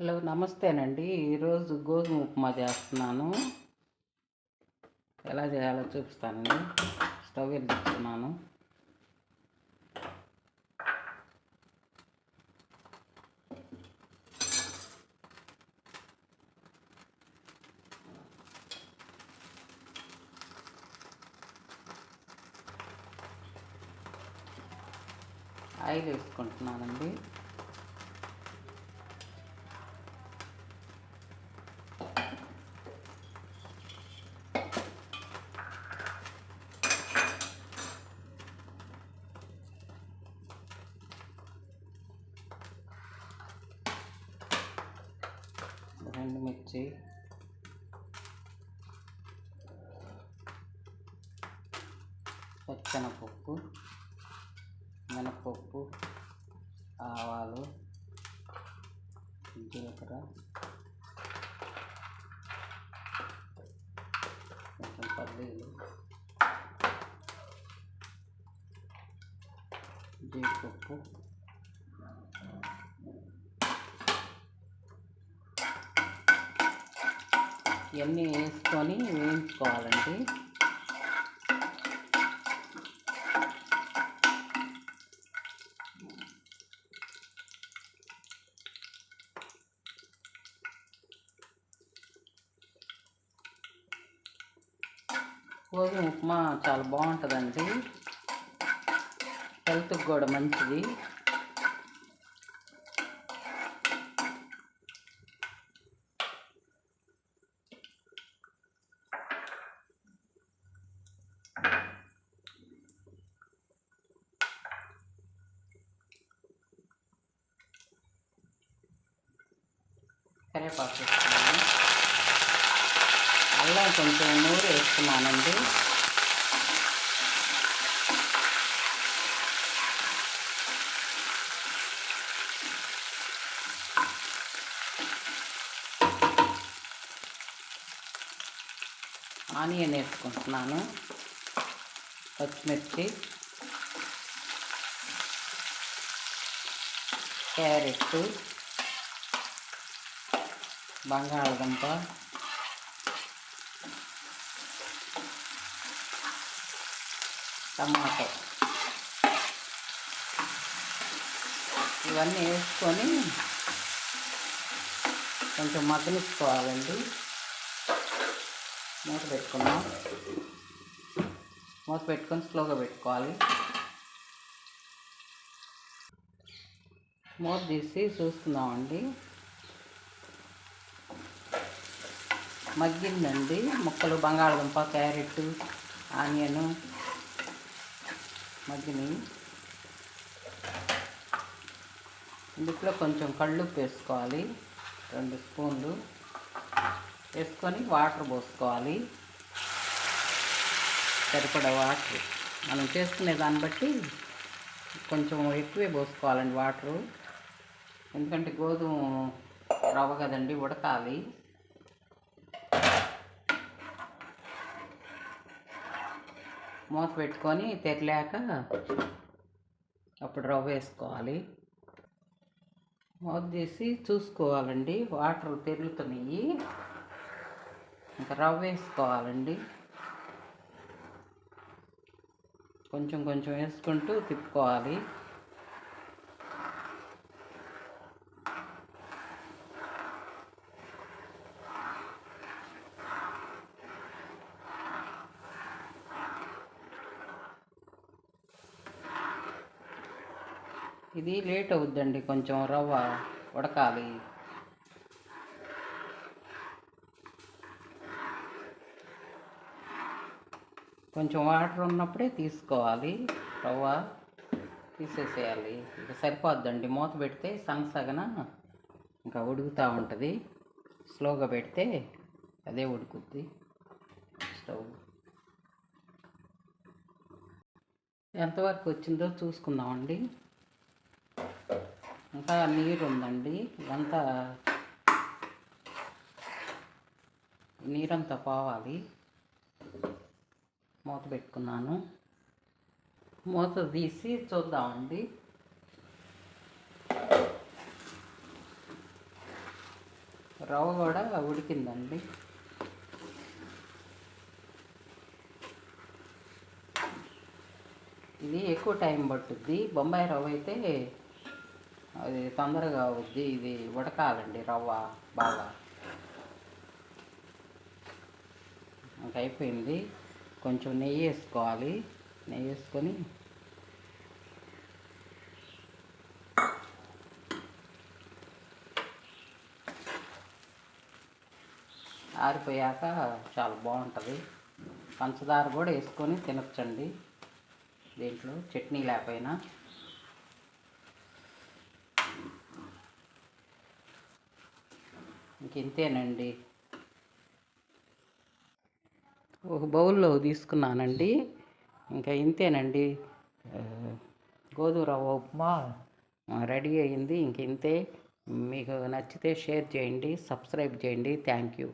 Hello నమస్తేనండి. ఈరోజు గోధుమ ఉప్మా చేస్తున్నాను. ఎలా చేయాలో చూపిస్తానండి. స్టవ్ వెలిగిస్తున్నాను ఆయిల్ వేసుకుంటున్నానండి. రెండు మిర్చి పచ్చనపప్పు మినపప్పు ఆవాలు జీలకర్ర. కొంచెం పల్లీలు. జీడిపప్పు. ఇవన్నీ వేసుకొని వేయించుకోవాలండి. గోధుమ ఉప్మా చాలా బాగుంటుందండి. హెల్త్కి కూడా మంచిది. కరివేపాకు వేసుకున్నాను అల్లం కొంచెం నూరు వేస్తున్నానండి ఆనియన్ వేసుకుంటున్నాను. పచ్చిమిర్చి. క్యారెట్ బంగాళదుంప. టమాటో. ఇవన్నీ వేసుకొని కొంచెం మగ్గనిచ్చుకోవాలండి. మూత పెట్టుకున్నాం మూత పెట్టుకొని స్లోగా పెట్టుకోవాలి. మూత తీసి చూస్తున్నామండి. మగ్గిందండి. ముక్కలు బంగాళదుంప క్యారెట్ ఆనియను మగ్గినాయి. ఇందులో కొంచెం కళ్ళుప్పు వేసుకోవాలి. రెండు స్పూన్లు వేసుకొని వాటర్ పోసుకోవాలి. సరిపడా వాటర్. మనం చేసుకునే దాన్ని బట్టి కొంచెం ఎక్కువే పోసుకోవాలండి వాటరు. ఎందుకంటే గోధుమ రవ్వ కదండి ఉడకాలి. మూత పెట్టుకొని తెరలేక అప్పుడు రవ్వ వేసుకోవాలి. మూత తీసి చూసుకోవాలండి. వాటర్ పెరుగుతున్నాయి ఇంకా రవ్వ వేసుకోవాలండి. కొంచెం కొంచెం వేసుకుంటూ తిప్పుకోవాలి. ఇది లేట్ అవుద్దండి కొంచెం రవ్వ ఉడకాలి. కొంచెం వాటర్ ఉన్నప్పుడే తీసుకోవాలి రవ్వ తీసేసేయాలి. ఇక సరిపోద్దండి మూత పెడితే సగన ఇంకా ఉడుకుతూ ఉంటుంది. స్లోగా పెడితే అదే ఉడుకుద్ది స్టవ్. ఎంతవరకు వచ్చిందో చూసుకుందామండి. ఇంకా నీరు ఉందండి ఇదంతా నీరంతా పోవాలి. మూత పెట్టుకున్నాను. మూత తీసి చూద్దామండి. రవ్వ కూడా ఉడికిందండి. ఇది ఎక్కువ టైం పట్టుద్ది. బొంబాయి రవ్వ అయితే అది తొందరగా అవుద్ది. ఇది ఉడకాలండి రవ్వ బాగా. ఇంకా అయిపోయింది. కొంచెం నెయ్యి వేసుకోవాలి. నెయ్యి వేసుకొని ఆరిపోయాక చాలా బాగుంటుంది. పంచదార కూడా వేసుకొని తినచ్చండి. దీంట్లో చట్నీ లేకపోయినా. ఇంతేనండి. ఒక బౌల్లో తీసుకున్నానండి. ఇంకా ఇంతేనండి. గోధుమ రవ్వ ఉప్మా రెడీ అయింది. ఇంక ఇంతే. మీకు నచ్చితే షేర్ చేయండి సబ్స్క్రైబ్ చేయండి. Thank you.